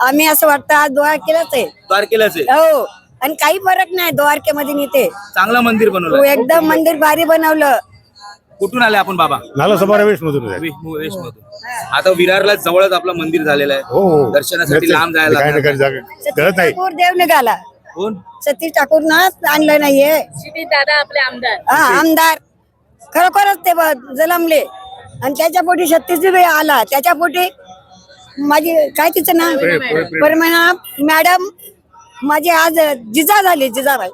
आम्ही असं वाटतं आज द्वारकेलाच आहे. द्वारकेलाच आहे. हो. आणि काही फरक नाही द्वारकेमध्ये नीते चांगलं मंदिर हो, बनवलं एकदम मंदिर भारी बनवलं. कुठून आले आपण बाबा? नाला सभा वेश मधून आहे. मधून आता विरारला जवळच आपलं मंदिर झालेलं आहे. हो हो. दर्शनासाठी लांब जायला काय लागणार. नाही जागा सतीश गरज नाही. ठाकूर देव निघाला. कोण? सतीश ठाकूर ना आणलं नाहीये. दादा आपले आमदार. हा आमदार. खरोखरच ते ब- जलमले आणि त्याच्या पोटी छत्तीस बी आला. त्याच्या पोटी माझी काय तिचं नाव? परमना मॅडम माझी आज जिजा झाली जिजाबाई.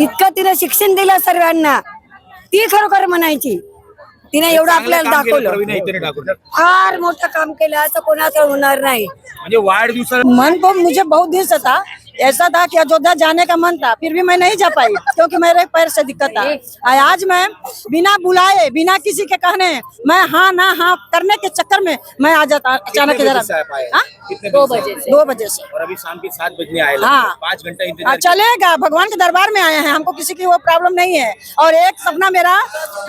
इतकं तिने शिक्षण दिलं सर्वांना. ती खरोखर म्हणायची. तिने एवढं आपल्याला दाखवलं. फार मोठं काम केलं असं कोणाचं होणार नाही. म्हणजे वाढदिवसाला मन को मुझे बहुत दिन से था ऐसा था कि अयोध्या जाने का मन था फिर भी मैं नहीं जा पाई क्योंकि मेरे पैर से दिक्कत था आज मैं बिना बुलाए बिना किसी के कहने मैं हाँ ना हाँ करने के चक्कर में मैं आ जाता अचानक बजे? हाँ? दो बजे बजे से? दो बजे से और अभी शाम के सात बजने आए हाँ। पाँच घंटा हाँ। चलेगा भगवान के दरबार में आए हैं हमको किसी की वो प्रॉब्लम नहीं है और एक सपना मेरा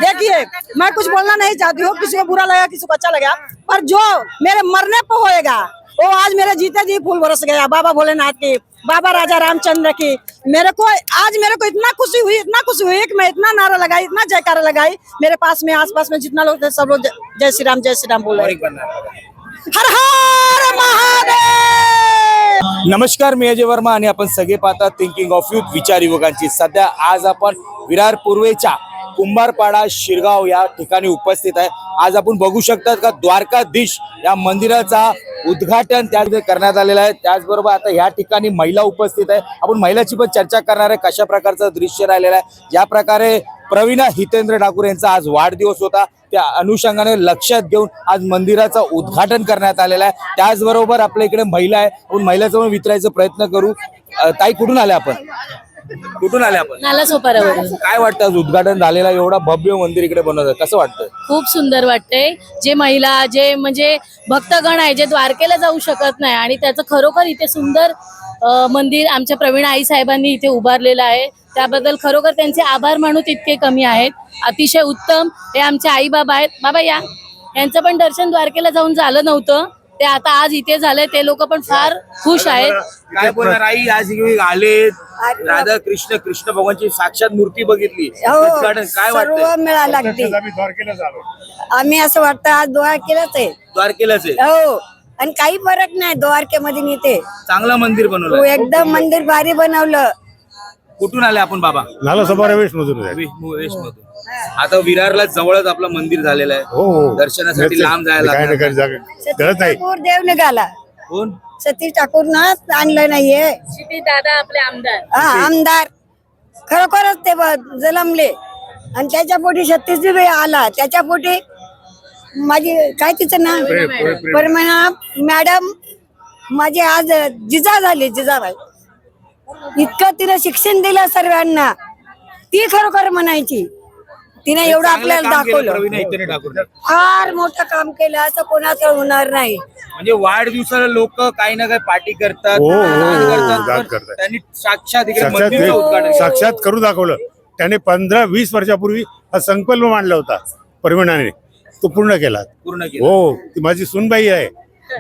देखिए मैं कुछ बोलना नहीं चाहती हूँ किसी को बुरा लगा किसी को अच्छा लगा पर जो मेरे मरने पर होएगा वो आज मेरे जीते जी फूल बरस गया। बाबा भोलेनाथ की बाबा राजा रामचंद्र की। मेरे को आज मेरे को इतना खुशी हुई इतना खुशी हुई कि मैं इतना नारा लगाई इतना जयकारा लगाई। मेरे पास में आसपास में जितना लोग थे सब लोग जय- श्री राम जय श्री राम बोल रहे। हर हर महादेव! नमस्कार मी अजय वर्मा आणि आपण सगळे पाहतात थिंकिंग ऑफ युथ विचार युवकांची. सध्या आज आपण विरार पूर्वेच्या कुंभारपाडा शिरगाव या ठिकाणी उपस्थित आहे. आज आपण बघू शकतात का द्वारकाधीश या मंदिराचा उद्घाटन त्या करण्यात आलेलं आहे. त्याचबरोबर आता या ठिकाणी महिला उपस्थित आहे. आपण महिलाची पण चर्चा करणार आहे. कशा प्रकारचं दृश्य राहिलेलं आहे. ज्या प्रकारे प्रवीणा हितेंद्र ठाकूर यांचा आज वाढदिवस होता त्या अनुषंगाने लक्षात घेऊन आज मंदिराचं उद्घाटन करण्यात आलेलं आहे. त्याचबरोबर आपल्या इकडे महिला आहे. आपण महिलाचं पण विचारायचा प्रयत्न करू. ताई कुठून आले आपण? कुठून आले आपण? नाला सोपारावरून काय वाटतं आज उद्घाटन झालेलं एवढा भव्य मंदिर इकडे बनवत आहे कसं वाटतं खूप सुंदर वाटतंय. जे महिला जे म्हणजे भक्तगण आहे जे द्वारकेला जाऊ शकत नाही आणि त्याचं खरोखर इथे सुंदर अं, मंदिर आमच्या प्रवीण आई साहेबांनी इथे उभारलेलं आहे. त्याबद्दल खरोखर त्यांचे आभार मानू तितके कमी आहेत. अतिशय उत्तम. हे आमचे आई बाबा आहेत. बाबा या. यांचं पण दर्शन द्वारकेला जाऊन झालं नव्हतं. ते आता आज इथे झालंय ते लोक पण फार खुश आहेत. काय बोलणार आई? आज इकडे आले. राधा कृष्ण कृष्ण भगवानची साक्षात मूर्ती बघितली. हो उद्घाटन काय सर्व वाटतं लागते आम्ही द्वारकेलाच आलो आम्ही असं वाटतं आज द्वारकेलाच आहे. द्वारकेलाच आहे? हो आणि काही फरक नाही द्वारकेमध्ये नीते चांगलं मंदिर हो, बनवलं एकदम मंदिर भारी बनवलं. कुठून आले आपण बाबा? नाला सभा वेश मधून आहे. मधून. आता विरारला जवळच आपलं मंदिर झालेलं आहे. हो हो. दर्शनासाठी लांब जायला काय नाही. लागणार. गरज सतीश नाही. ठाकूर देव निघाला. कोण? सतीश ठाकूर ना आणलं नाहीये. दादा आपले आमदार. हा आमदार. खरोखरच ते ब- जलमले आणि त्याच्या पोटी छत्तीस बी आला. त्याच्या पोटी माझी काय तिचं नाव? परमना मॅडम माझी आज जिजा झाली जिजाबाई. इतकं तिने शिक्षण दिलं सर्वांना. ती खरोखर म्हणायची. तिने एवढं आपल्याला दाखवलं. प्रवीणा इतने ठाकूर फार मोठं काम केलं असं कोणाचं होणार नाही. म्हणजे वाढदिवसाला लोक काही ना काही पार्टी करतात हो, हो, हो, करतात, दान पण करतात. त्यांनी साक्षात इकडे साक्षात मंदिराचं उद्घाटन ते- केलं. साक्षात करू दाखवलं. त्याने पंधरा वीस वर्षापूर्वी हा संकल्प मांडला होता परमिणाने तो पूर्ण केला. पूर्ण केलं. हो ती माझी सुनबाई आहे.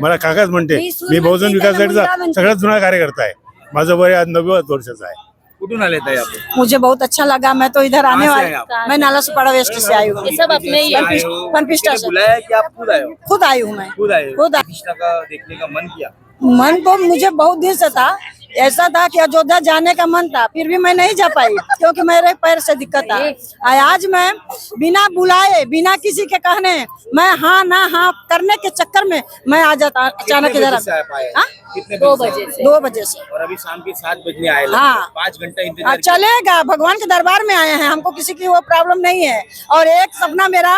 मला काकाच म्हणते मी सून बहुजन विकास त्याला मुलगा आघाडीचा म्हणते. सगळ्यात जुना कार्यकर्ता आहे. माझं वय आज नव्वद वर्षाचं आहे. कुठून आले ताई आपण मुझे बहुत अच्छा लगा मैं तो इधर आने कहाँ से वाली आप? मैं नाला सुपाड़ा वेस्ट से आई हूँ। ये सब अपने ही आए हो, पनपिस्टा किसी ने से। बुलाया कि आप खुद आए हो? खुद आई हूँ मैं। खुद आए हो? खुद। कृष्णा का देखने का मन किया? मन तो मुझे बहुत दिन से था। ऐसा था कि अयोध्या जाने का मन था फिर भी मैं नहीं जा पाई क्योंकि मेरे पैर से दिक्कत था आज मैं बिना बुलाए बिना किसी के कहने मैं हाँ ना हाँ करने के चक्कर में मैं आ जाता अचानक इधर दो बजे से? बजे दो बजे से। और अभी शाम के सात बजने आए हाँ। पाँच घंटा। चलेगा भगवान के दरबार में आए हैं हमको किसी की वो प्रॉब्लम नहीं है। और एक सपना मेरा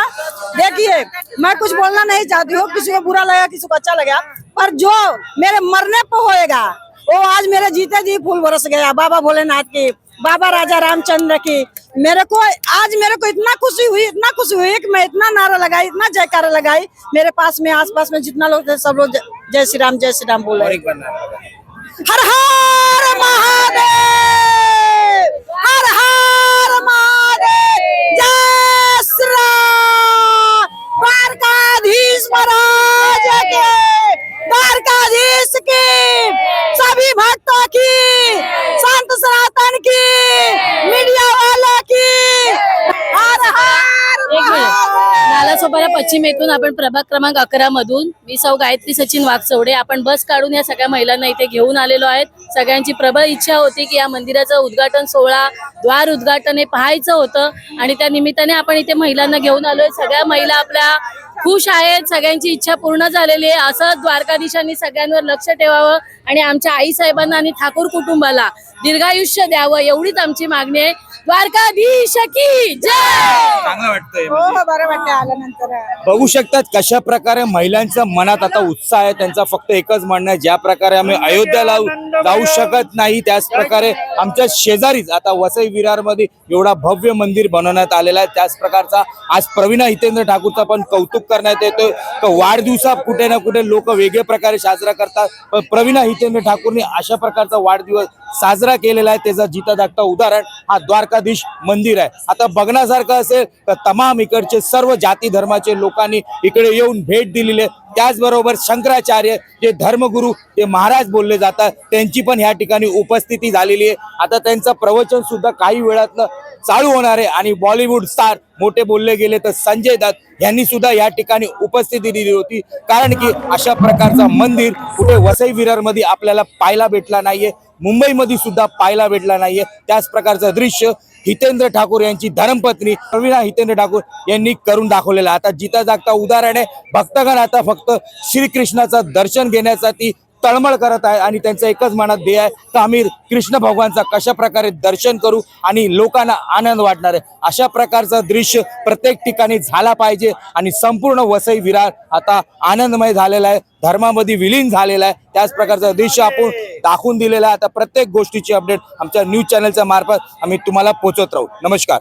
देखिए मैं कुछ बोलना नहीं चाहती हूँ किसी को बुरा लगा किसी को अच्छा लगा पर जो मेरे मरने पर होएगा वो आज मेरे जीते जी फूल बरस गया। बाबा भोलेनाथ की बाबा राजा रामचंद्र की। मेरे को आज मेरे को इतना खुशी हुई इतना खुशी हुई कि मैं इतना नारा लगाई इतना जयकारा लगाई। मेरे पास में आसपास में जितना लोग थे सब लोग जय- श्री राम जय श्री राम बोले हर हर महादेव! भक्तों की संत सनातन की मीडिया वालों पश्चिम येथून आपण प्रभाग क्रमांक अकरा मधून मी सौ गायत्री सचिन वाघचौडे आपण बस काढून या सगळ्या महिलांना इथे घेऊन आलेलो आहेत. सगळ्यांची प्रबळ इच्छा होती की या मंदिराचं उद्घाटन सोहळा द्वार उद्घाटन हे पाहायचं होतं. आणि त्या निमित्ताने आपण इथे महिलांना घेऊन आलोय. सगळ्या महिला आपल्या खुश आहेत सगळ्यांची इच्छा पूर्ण झालेली आहे. असं द्वारकाधीशांनी सगळ्यांवर लक्ष ठेवावं आणि आमच्या आई साहेबांना आणि ठाकूर कुटुंबाला दीर्घायुष्य द्यावं एवढीच आमची मागणी आहे. द्वारकाधीश की जय! वाटतंय हो हो बरं वाटतं आल्यानंतर. बघू शकतात कशा प्रकारे महिलांच्या मनात आता उत्साह आहे त्यांचा फक्त एकच म्हणणं आहे ज्या प्रकारे आम्ही अयोध्याला जाऊ शकत नाही त्याच प्रकारे आमच्या शेजारीच आता वसई विरारमध्ये एवढा भव्य मंदिर बनवण्यात आलेला आहे त्याच प्रकारचा आज प्रवीणा हितेंद्र ठाकूरचा पण कौतुक करण्यात येतोय. तर वाढदिवसा कुठे ना कुठे लोक वेगळे प्रकारे साजरा करतात. पण प्रवीणा हितेंद्र ठाकूरने अशा प्रकारचा वाढदिवस साजरा केलेला आहे त्याचा जिता दाखता उदाहरण हा द्वारकाधीश मंदिर आहे. आता बघण्यासारखं असेल तर तमाम इकडचे सर्व जाती धर्माचे लोकांनी इकडे येऊन भेट दिलेली आहे. त्याचबरोबर शंकराचार्य जे धर्मगुरू ते महाराज बोलले जातात त्यांची पण ह्या ठिकाणी उपस्थिती झालेली आहे. आता त्यांचं प्रवचन सुद्धा काही वेळातनं चालू होणार आहे आणि बॉलिवूड स्टार मोठे बोलले गेले तर संजय दत्त यांनी सुद्धा या ठिकाणी उपस्थिती दिली होती. कारण की अशा प्रकारचा मंदिर कुठे वसई विरारमध्ये आपल्याला पाहायला भेटला नाहीये मुंबईमध्ये सुद्धा पाहायला भेटला नाहीये. त्याच प्रकारचं दृश्य हितेंद्र ठाकूर यांची धर्मपत्नी प्रवीणा हितेंद्र ठाकूर यांनी करून दाखवलेला आता जिता जागता उदाहरण आहे. भक्तगण आता फक्त श्रीकृष्णाचं दर्शन घेण्यासाठी तळमळ करत आहे आणि त्यांचं एकच मनात ध्येय आहे की आम्ही कृष्ण भगवानचा कशा प्रकारे दर्शन करू आणि लोकांना आनंद वाटणार आहे? अशा प्रकारचं दृश्य प्रत्येक ठिकाणी झाला पाहिजे आणि संपूर्ण वसई विरार आता आनंदमय झालेला आहे धर्मामध्ये विलीन झालेला आहे. त्याच प्रकारचं दृश्य आपण दाखवून दिलेलं आहे. आता प्रत्येक गोष्टीची अपडेट आमच्या न्यूज चॅनलच्या मार्फत आम्ही तुम्हाला पोचवत राहू. नमस्कार.